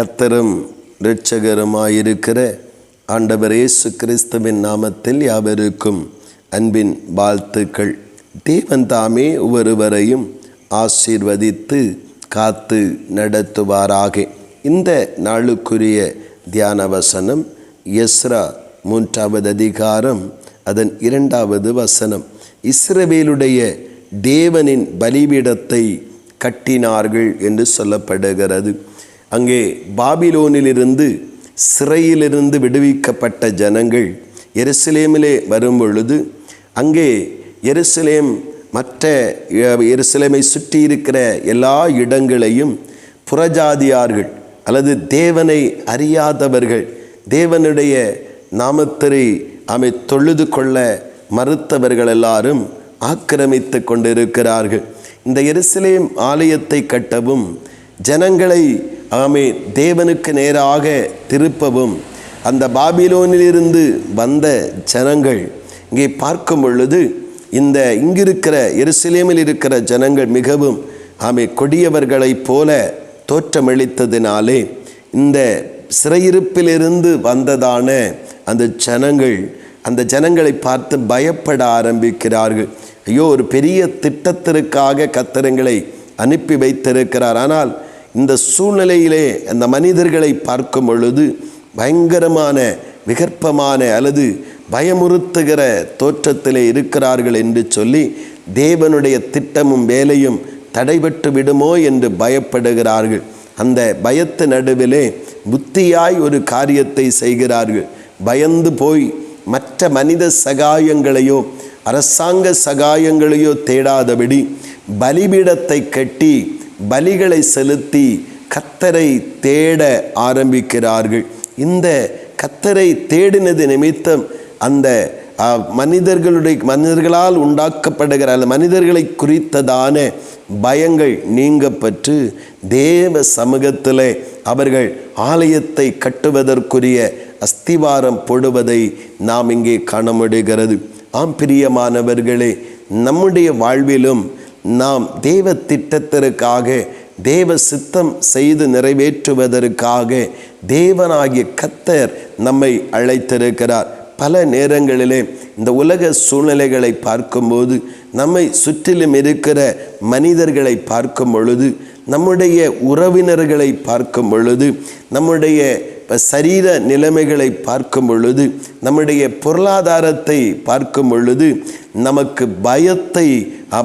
கத்தரும் இரட்சகருமாயிருக்கிற ஆண்டவர் இயேசு கிறிஸ்துவின் நாமத்தில் யாவருக்கும் அன்பின் வாழ்த்துக்கள். தேவன் தாமே ஒவ்வொருவரையும் ஆசீர்வதித்து காத்து நடத்துவாராக. இந்த நாளுக்குரிய தியான வசனம் எஸ்ரா மூன்றாவது அதிகாரம் அதன் இரண்டாவது வசனம். இஸ்ரவேலுடைய தேவனின் பலிபீடத்தை கட்டினார்கள் என்று சொல்லப்படுகிறது. அங்கே பாபிலோனிலிருந்து சிறையிலிருந்து விடுவிக்கப்பட்ட ஜனங்கள் எருசலேமிலே வரும்பொழுது அங்கே எருசலேம் மற்ற எருசலேமை சுற்றி இருக்கிற எல்லா இடங்களையும் புறஜாதியார்கள் அல்லது தேவனை அறியாதவர்கள் தேவனுடைய நாமத்தரை அமை தொழுது கொள்ள மறுத்தவர்கள் எல்லாரும் ஆக்கிரமித்து கொண்டிருக்கிறார்கள். இந்த எருசலேம் ஆலயத்தை கட்டவும் ஜனங்களை ஆமே தேவனுக்கு நேராக திருப்பவும் அந்த பாபிலோனிலிருந்து வந்த ஜனங்கள் இங்கே பார்க்கும் பொழுது இந்த இங்கிருக்கிற எருசலேமில் இருக்கிற ஜனங்கள் மிகவும் ஆமை கொடியவர்களைப் போல தோற்றமளித்ததினாலே இந்த சிறையிருப்பிலிருந்து வந்ததான அந்த ஜனங்கள் அந்த ஜனங்களை பார்த்து பயப்பட ஆரம்பிக்கிறார்கள். ஐயோ ஒரு பெரிய திட்டத்திற்காக கத்தரங்களை அனுப்பி வைத்திருக்கிறார். ஆனால் இந்த சூழ்நிலையிலே அந்த மனிதர்களை பார்க்கும் பொழுது பயங்கரமான விகற்பமான அல்லது பயமுறுத்துகிற தோற்றத்திலே இருக்கிறார்கள் என்று சொல்லி தேவனுடைய திட்டமும் வேலையும் தடைபட்டு விடுமோ என்று பயப்படுகிறார்கள். அந்த பயத்து நடுவிலே புத்தியாய் ஒரு காரியத்தை செய்கிறார்கள். பயந்து போய் மற்ற மனித சகாயங்களையோ அரசாங்க சகாயங்களையோ தேடாதபடி பலிபீடத்தை கட்டி பலிகளை செலுத்தி கத்தரை தேட ஆரம்பிக்கிறார்கள். இந்த கத்தரை தேடினது நிமித்தம் அந்த மனிதர்களுடைய மனிதர்களால் உண்டாக்கப்படுகிற அந்த மனிதர்களை குறித்ததான பயங்கள் நீங்கப்பட்டு தேவ சமூகத்தில் அவர்கள் ஆலயத்தை கட்டுவதற்குரிய அஸ்திவாரம் போடுவதை நாம் இங்கே காண முடிகிறது. ஆம் பிரியமானவர்களே நம்முடைய வாழ்விலும் நாம் தேவ திட்டத்திற்காக தேவ சித்தம் செய்து நிறைவேற்றுவதற்காக தேவனாகிய கத்தர் நம்மை அழைத்திருக்கிறார். பல நேரங்களிலே இந்த உலக சூழ்நிலைகளை பார்க்கும்போது நம்மை சுற்றிலும் இருக்கிற மனிதர்களை பார்க்கும் பொழுது நம்முடைய உறவினர்களை பார்க்கும் பொழுது நம்முடைய சரீர நிலைமைகளை பார்க்கும் பொழுது நம்முடைய பொருளாதாரத்தை பார்க்கும் பொழுது நமக்கு பயத்தை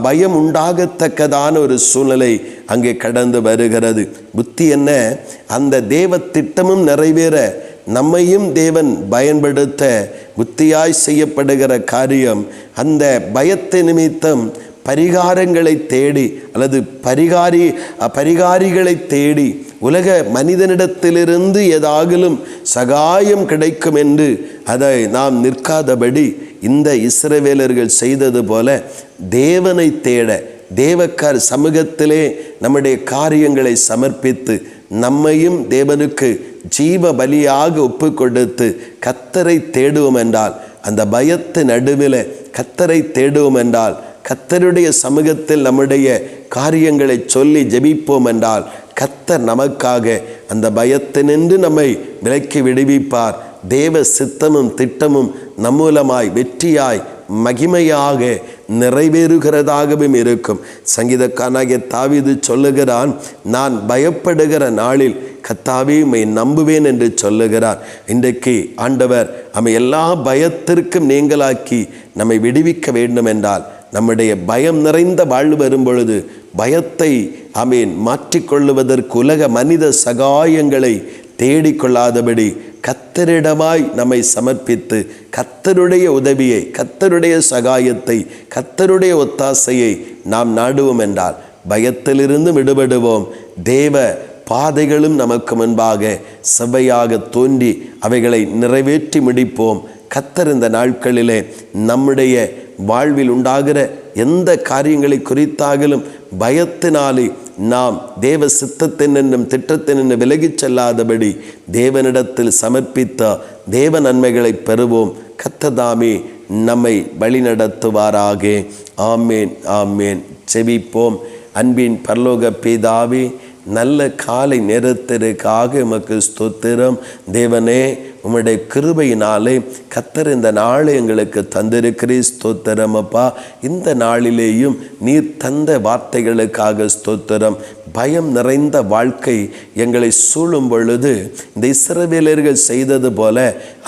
பயம் உண்டாகத்தக்கதான ஒரு சூழ்நிலை அங்கே கடந்து வருகிறது. புத்தி என்ன? அந்த தேவ திட்டமும் நிறைவேற நம்மையும் தேவன் பயன்படுத்த புத்தியாய் செய்யப்படுகிற காரியம் அந்த பயத்தை நிமித்தம் பரிகாரங்களை தேடி அல்லது பரிகாரி பரிகாரிகளை தேடி உலக மனிதனிடத்திலிருந்து ஏதாகிலும் சகாயம் கிடைக்கும் என்று அதை நாம் நிற்காதபடி இந்த இஸ்ரவேலர்கள் செய்தது போல தேவனை தேட தேவக்கார் சமூகத்திலே நம்முடைய காரியங்களை சமர்ப்பித்து நம்மையும் தேவனுக்கு ஜீவ பலியாக ஒப்பு கொடுத்து கத்தரை தேடுவோம் என்றால் அந்த பயத்து நடுவில் கத்தரை தேடுவோம் என்றால் கத்தருடைய சமூகத்தில் நம்முடைய காரியங்களை சொல்லி ஜெபிப்போம் என்றால் கத்தர் நமக்காக அந்த பயத்தினின்று நம்மை விலக்கி விடுவிப்பார். தேவ சித்தமும் திட்டமும் நம்மூலமாய் வெற்றியாய் மகிமையாக நிறைவேறுகிறதாகவும் இருக்கும். சங்கீதக்காரனாகிய தாவிது சொல்லுகிறான் நான் பயப்படுகிற நாளில் கத்தாவே உம்மை நம்புவேன் என்று சொல்லுகிறார். இன்றைக்கு ஆண்டவர் நம்மை எல்லா பயத்திற்கும் நீங்களாக்கி நம்மை விடுவிக்க வேண்டும் என்றால் நம்முடைய பயம் நிறைந்த வாழ்வு வரும் பொழுது பயத்தை அமீன் மாற்றிக்கொள்ளுவதற்கு உலக மனித சகாயங்களை தேடிக்கொள்ளாதபடி கத்தரிடமாய் நம்மை சமர்ப்பித்து கத்தருடைய உதவியை கத்தருடைய சகாயத்தை கத்தருடைய ஒத்தாசையை நாம் நாடுவோம் என்றால் பயத்திலிருந்து விடுபடுவோம். தேவ பாதைகளும் நமக்கு முன்பாக செவ்வையாக தோன்றி அவைகளை நிறைவேற்றி முடிப்போம். கத்தர் இந்த நாட்களிலே நம்முடைய வாழ்வில் உண்டாகிற எந்த காரியங்களை குறித்தாகலும் பயத்தினாலே நாம் தேவ சித்தத்தின் என்னும் திட்டத்தின் என்னும் விலகிச் செல்லாதபடி தேவனிடத்தில் சமர்ப்பித்த தேவ நன்மைகளை பெறுவோம். கத்ததாமே நம்மை வழிநடத்துவாராக. ஆமேன் ஆமேன். செவிப்போம் அன்பின் பரலோக பிதாவே நல்ல காலை நேரத்திற்காக உமக்கு ஸ்தோத்திரம். தேவனே உம்முடைய கிருபையினாலே கத்தர் இந்த நாளை எங்களுக்கு தந்திருக்கிறீ ஸ்தோத்திரம் அப்பா இந்த நாளிலேயும் நீர் தந்த வார்த்தைகளுக்காக ஸ்தோத்திரம். பயம் நிறைந்த வாழ்க்கை எங்களை சூழும் பொழுது இந்த இஸ்ரவேலர்கள் செய்தது போல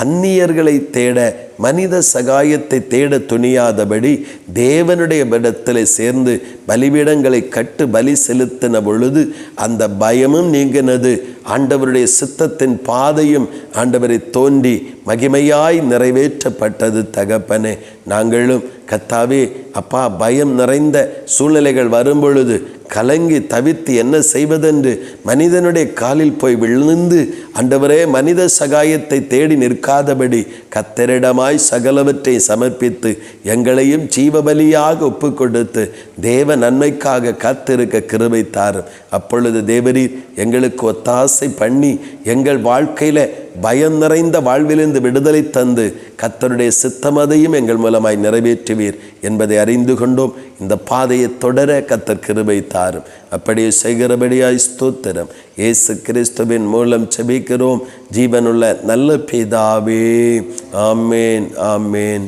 அந்நியர்களை தேட மனித சகாயத்தை தேட துணியாதபடி தேவனுடைய இடத்தில் சேர்ந்து பலிபீடங்களை கட்டு பலி செலுத்தின பொழுது அந்த பயமும் நீங்கினது. ஆண்டவருடைய சித்தத்தின் பாதையும் ஆண்டவரை தோன்றி மகிமையாய் நிறைவேற்றப்பட்டது தகப்பனே. நாங்களும் கத்தாவே அப்பா பயம் நிறைந்த சூழ்நிலைகள் வரும்பொழுது கலங்கி தவித்து என்ன செய்வதென்று மனிதனுடைய காலில் போய் விழுந்து அண்டவரே மனித சகாயத்தை தேடி நிற்காதபடி கத்தரிடமாய் சகலவற்றை சமர்ப்பித்து எங்களையும் ஜீவபலியாக ஒப்பு கொடுத்து தேவ நன்மைக்காக காத்திருக்க கிருபை தாரும். அப்பொழுது தேவரீர் எங்களுக்கு ஒத்தாசை பண்ணி எங்கள் வாழ்க்கையில் பயம் நிறைந்த வாழ்விலிருந்து விடுதலை தந்து கத்தருடைய சித்தமதையும் எங்கள் மூலமாய் நிறைவேற்றுவீர் என்பதை அறிந்து கொண்டோம். இந்த பாதையை தொடர கத்தர் கிருபை தாரும். அப்படியே செய்கிறபடியாய் ஸ்தோத்திரம். இயேசு கிறிஸ்துவின் மூலம் செபிக்கிறோம் ஜீவனுள்ள நல்ல பிதாவே. ஆமேன் ஆமேன்.